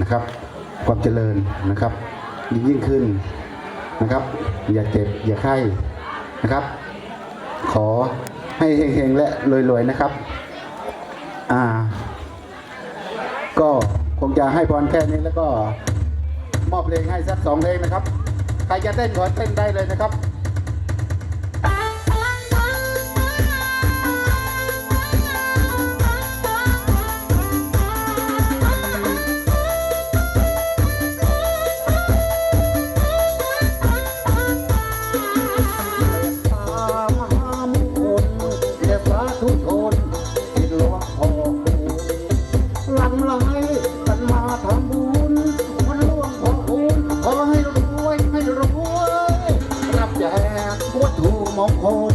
นะครับ ความเจริญนะครับยิ่งยิ่งขึ้นนะครับ อย่าเจ็บอย่าไข้นะครับ ขอให้เฮงๆและรวยๆนะครับ อ่า ก็คงจะให้พรแค่นี้แล้วก็มอบเพลงให้สักสองเพลงนะครับ ใครจะเต้นขอเต้นได้เลยนะครับ ไหลกันมาทำบุญวันหลวงขอคุณขอให้รวยให้รวยรับแจกวัตถุมงคล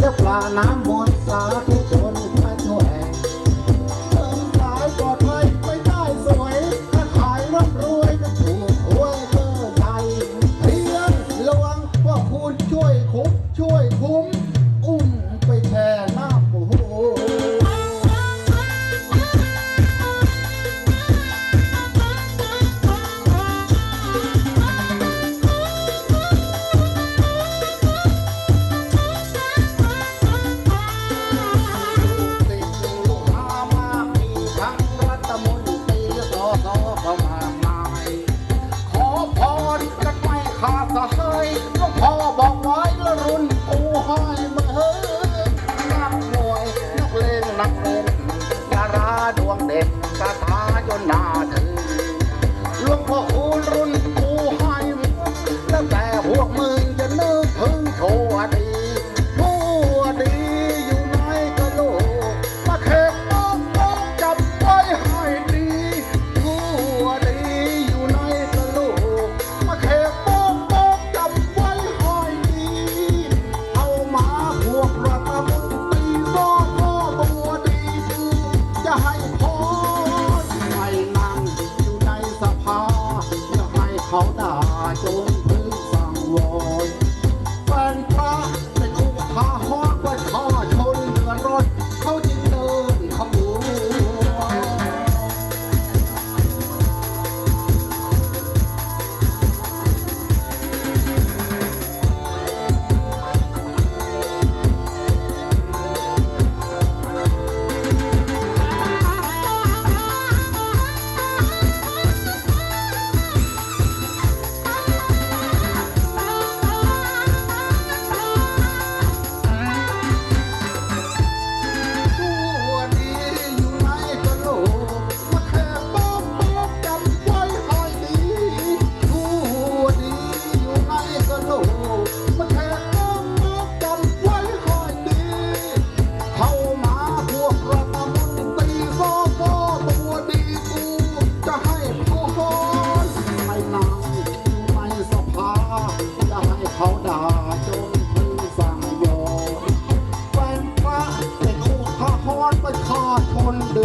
และปลาน้ำมนต์ ดาถึงหลวงพ่อคูณรุ่นกูให้แล้วแต่พวกมือ จนพึ่งสั่งวอยแฟนพระเป็นอุทาหรณ์ว่าข้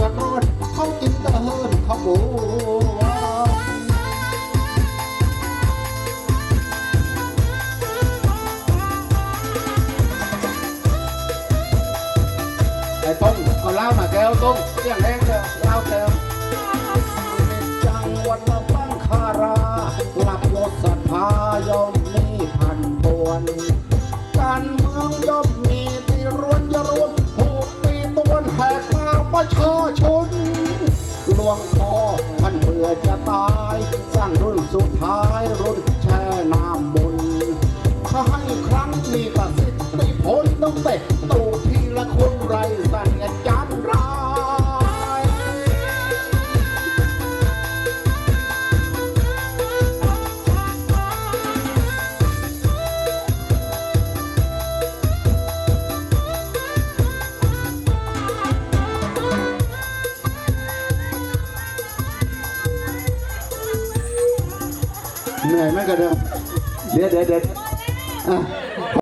นเดือนเขากินตะเฮินขบวนไอ้ต้งเอาเหล้ามาแก้วต้งเสียงแรงเดียวเหล้าเติม จะตายสร้างรุ่นสุดท้าย เหนื่อยไหมกระเดิมเดี๋ยวเดี๋ยวเดี๋ยวอะ